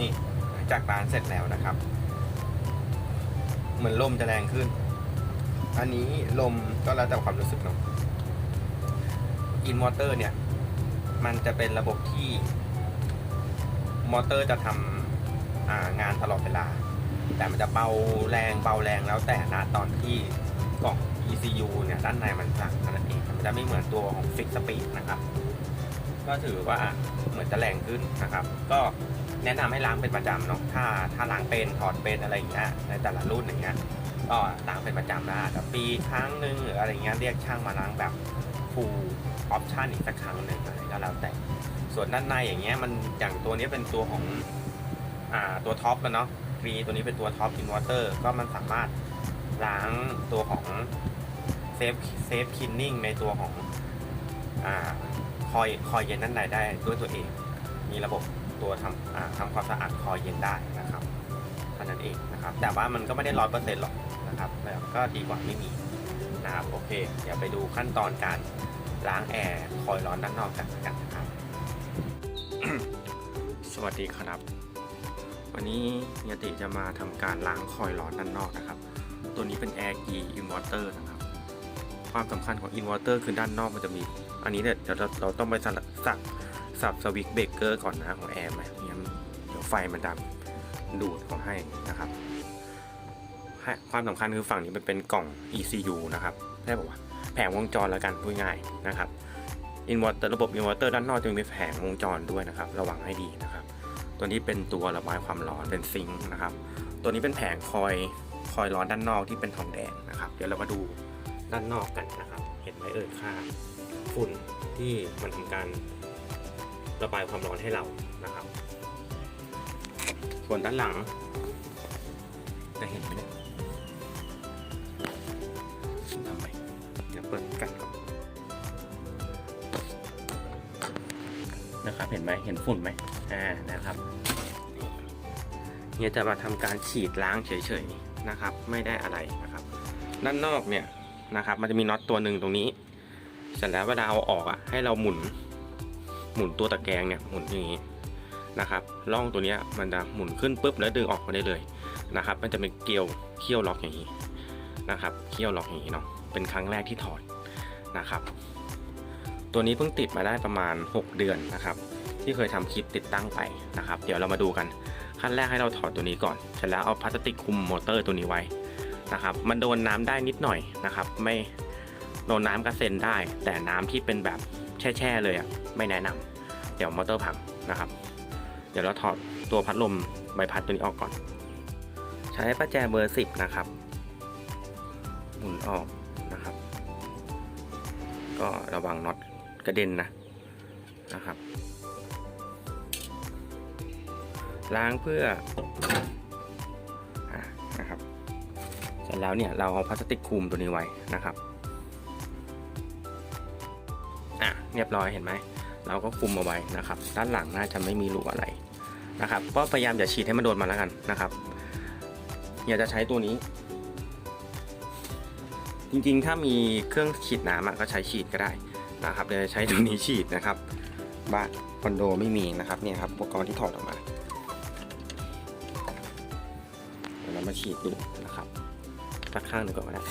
นี่จากร้านเสร็จแล้วนะครับ เหมือนลมจะแรงขึ้น อันนี้ลมก็แล้วแต่ความรู้สึกเนาะอินวอเตอร์เนี่ย มันจะเป็นระบบที่ มอเตอร์จะทำงานตลอดเวลา แต่มันจะเบาแรงเบาแรงแล้วแต่นะตอนที่กล่อง ECU เนี่ย ด้านในมันสั่งนั่นเอง มันจะไม่เหมือนตัวของ Fix Speed นะครับ ก็ถือว่าเหมือนจะแรงขึ้นนะครับ ก็แนะนำให้ล้างเป็นประจำเนาะถ้าถ้าล้างเป็นถอดเป็นอะไรอย่างเงี้ยในแต่ละรุ่นอย่างเงี้ยก็ล้างเป็นประจำนะแต่ปีครั้งหนึ่งหรืออะไรเงี้ยเรียกช่างมาล้างแบบ full option อีกสักครั้งหนึ่งอะไรก็แล้วแต่ ส่วนด้านในอย่างเงี้ยมันอย่างตัวนี้เป็นตัวของอ่าตัวท็อปแล้วเนาะกรีตัวนี้เป็นตัวท็อปอินวอเตอร์ก็มันสามารถล้างตัวของเซฟเซฟคินนิ่งในตัวของ อ่าคอยคอยเย็นด้านในได้ด้วยตัวเอง มีระบบตัวทำทำความสะอาดคอยเย็นได้นะครับเท่านั้นเองนะครับ แต่ว่ามันก็ไม่ได้ร้อยเปอร์เซ็นต์หรอกนะครับแต่ก็ดีกว่าไม่มีนะครับโอเค เดี๋ยวไปดูขั้นตอนการล้างแอร์คอยร้อนด้านนอกกันกันนะครับสวัสดีครับ วันนี้ยติจะมาทำการล้างคอยร้อนด้านนอกนะครับ ตัวนี้เป็น Air Key Inverter นะครับ ความสำคัญของ Inverter คือด้านนอกมันจะมี อันนี้เนี่ยเดี๋ยวเราต้องไปสับสับสวิตเบรกเกอร์ก่อนนะของแอร์ไหมไม่งั้นเดี๋ยวไฟมันดับดูดของให้นะครับ ความสำคัญคือฝั่งนี้มันเป็นกล่อง ECU นะครับได้บอกว่าแผงวงจรแล้วกันพูดง่ายนะครับอินเวอร์เตอร์ระบบอินเวอร์เตอร์ด้านนอกจะมีแผงวงจรด้วยนะครับ ระวังให้ดีนะครับ ตัวนี้เป็นตัวระบายความร้อนเป็นซิงค์นะครับ ตัวนี้เป็นแผงคอยคอยร้อนด้านนอกที่เป็นทองแดงนะครับ เดี๋ยวเรามาดูด้านนอกกันนะครับ เห็นไหมเอ่ยค่า ฝุ่นที่มันทำการระบายความร้อนให้เรานะครับ ส่วนด้านหลังจะเห็นไหมเนี่ยทำไมเดี๋ยวเปิดกันนนะครับ เห็นไหมเห็นฝุ่นไหมอ่านะครับเนี่ยจะมาทำการฉีดล้างเฉยๆนะครับ ไม่ได้อะไรนะครับ ด้านนอกเนี่ยนะครับ มันจะมีน็อตตัวหนึ่งตรงนี้ เสร็จแล้วเวลาเอาออกอะให้เราหมุน หมุนตัวตะแกรงเนี่ยหมุนอย่างนี้นะครับล่องตัวเนี้ยมันจะหมุนขึ้นปุ๊บแล้วดึงออกมาได้เลยนะครับ มันจะเป็นเกลียวเขี้ยวล็อกอย่างนี้นะครับเขี้ยวล็อกอย่างนี้เนาะเป็นครั้งแรกที่ถอดนะครับ ตัวนี้เพิ่งติดมาได้ประมาณ 6 เดือนนะครับ ที่เคยทำคลิปติดตั้งไปนะครับ เดี๋ยวเรามาดูกันขั้นแรกให้เราถอดตัวนี้ก่อนเสร็จแล้วเอาพลาสติกคุมมอเตอร์ตัวนี้ไว้นะครับ มันโดนน้ำได้นิดหน่อยนะครับ ไม่ โดนน้ำกระเซ็นได้ แต่น้ำที่เป็นแบบแช่ๆเลยอะไม่แนะนำเดี๋ยวมอเตอร์พังนะครับ เดี๋ยวเราถอดตัวพัดลมใบพัดตัวนี้ออกก่อน ใช้ประแจเบอร์10นะครับหมุนออกนะครับ ก็ระวังน็อตกระเด็นนะนะครับ ล้างเพื่ออนะครับเสร็จแล้วเนี่ยเราเอาพลาสติกคลุมตัวนี้ไว้นะครับ อะเรียบร้อยเห็นไหม เราก็คุมเอาไว้นะครับ ด้านหลังน่าจะไม่มีรูอะไรนะครับ ก็พยายามอย่าฉีดให้มันโดนมาแล้วกันนะครับ อย่าจะใช้ตัวนี้ จริงๆ ถ้ามีเครื่องฉีดน้ำก็ใช้ฉีดก็ได้นะครับเดี๋ยวจะใช้ตัวนี้ฉีดนะครับบ้านคอนโดไม่มีนะครับเนี่ยครับอุปกรณ์ที่ถอดออกมาเดี๋ยวเรามาฉีดดูนะครับสักข้างหนึ่งก่อนก็ได้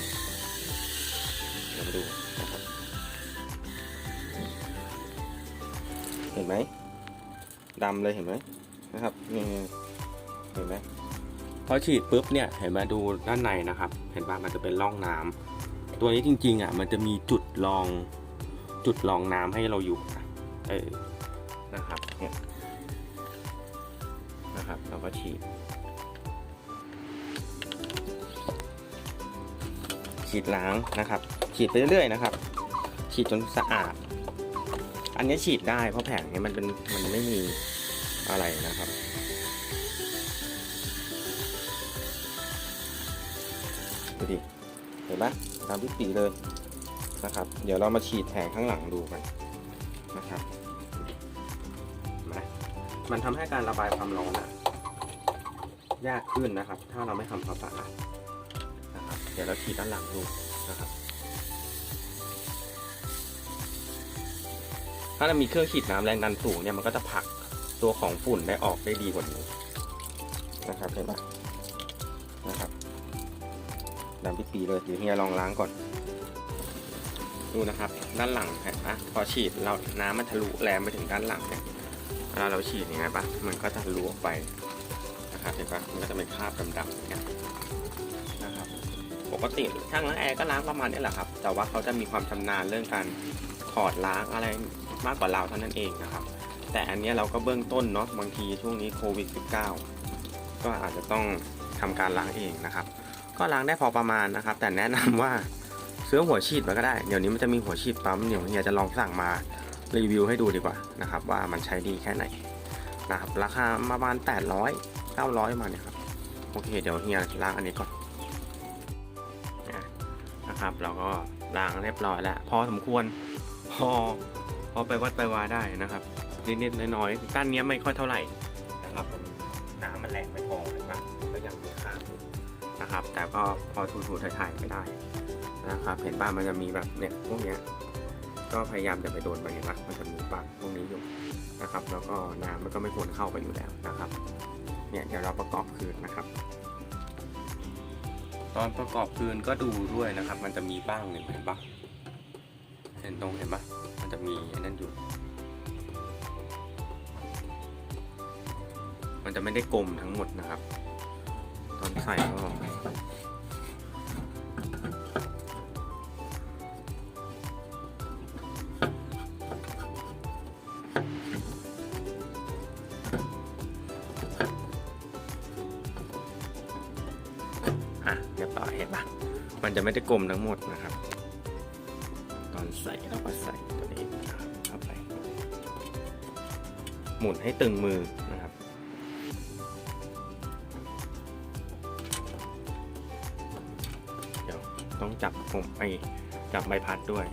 เดี๋ยวมาดูนะครับ เห็นไหมดำเลยเห็นไหมนะครับนี่เห็นไหมพอฉีดปุ๊บเนี่ยเห็นไหมดูด้านในนะครับ เห็นป่ะมันจะเป็นร่องน้ำตัวนี้จริงๆอะมันจะมีจุดรองจุดรองน้ำให้เราอยู่นะเออนะครับเนี่ยนะครับเราก็ฉีด ฉีดล้างนะครับ ฉีดไปเรื่อยๆนะครับ ฉีดจนสะอาด นนี้ฉีดได้เพราะแผงนี้มันเป็นมันไม่มีอะไรนะครับ ดูดิ เห็นปะตามที่ปีเลยนะครับ เดี๋ยวเรามาฉีดแผงข้างหลังดูกันนะครับมามันทำให้การระบายความร้อนอะยากขึ้นนะครับ ถ้าเราไม่ทำความสะอาดนะครับ เดี๋ยวเราฉีดด้านหลังดูนะครับ ถ้าเรามีเครื่องฉีดน้ำแรงดันสูงเนี่ยมันก็จะผลักตัวของฝุ่นได้ออกได้ดีกว่านี้นะครับเห็นปะนะครับดำปิดปีเลยเดี๋ยวเฮียลองล้างก่อน ดูนะครับ ด้านหลังเห็นปะพอฉีดเราน้ำมันทะลุแรงไปถึงด้านหลังเนี่ยเวลาเราฉีดยังไงปะมันก็จะทะลุออกไปนะครับเห็นปะมันก็จะเป็นคราบดำๆเงี้ยนะครับปกติช่างล้างแอร์ก็ล้างประมาณนี้แหละครับ แต่ว่าเขาจะมีความชำนาญเรื่องการถอดล้างอะไร มากกว่าเราเท่านั้นเองนะครับ แต่อันนี้เราก็เบื้องต้นเนาะบางทีช่วงนี้โควิด -19 ก็อาจจะต้องทำการล้างเองนะครับ ก็ล้างได้พอประมาณนะครับ แต่แนะนำว่าซื้อหัวฉีดมาก็ได้ เดี๋ยวนี้มันจะมีหัวฉีดปั๊มเดี๋ยวเฮียจะลองสั่งมารีวิวให้ดูดีกว่านะครับ ว่ามันใช้ดีแค่ไหนนะครับ ราคาประมาณ 800 900มาเนี่ยครับ โอเค เดี๋ยวเฮียล้างอันนี้ก่อนนะครับ เราก็ล้างเรียบร้อยแล้ว พอสมควร พอ อไปวัดไปวาได้นะครับนิดๆน้อยๆก้านเนี้ยไม่ค่อยเท่าไหร่นะครับน้ำมันแรงไม่พอเห็นปะก็ยังมีค่าอยู่นะครับ แต่ก็พอถูๆถ่ายๆไม่ได้นะครับเห็นบ้านมันจะมีแบบเนี่ยพวกเนี้ยก็พยายามจะไปโดนมันเห็นปะมันจะมีปากพวกนี้อยู่นะครับ แล้วก็น้ำมันก็ไม่ควรเข้าไปอยู่แล้วนะครับ เนี่ยเดี๋ยวเราประกอบคืนนะครับ ตอนประกอบคืนก็ดูด้วยนะครับ มันจะมีบ้างหนึ่งเห็นปะ เห็นตรงเห็นปะมันจะมีอ้นั่นอยู่ มันจะไม่ได้กลมทั้งหมดนะครับ ตอนใส่ก็อะเรียบร้อยเห็นปะมันจะไม่ได้กลมทั้งหมดนะครับ อนใส่แล้วก็ใส่ตัวนี้เข้าไป หมุนให้ตึงมือนะครับ เดี๋ยวต้องจับผมไอจับใบพัดด้วย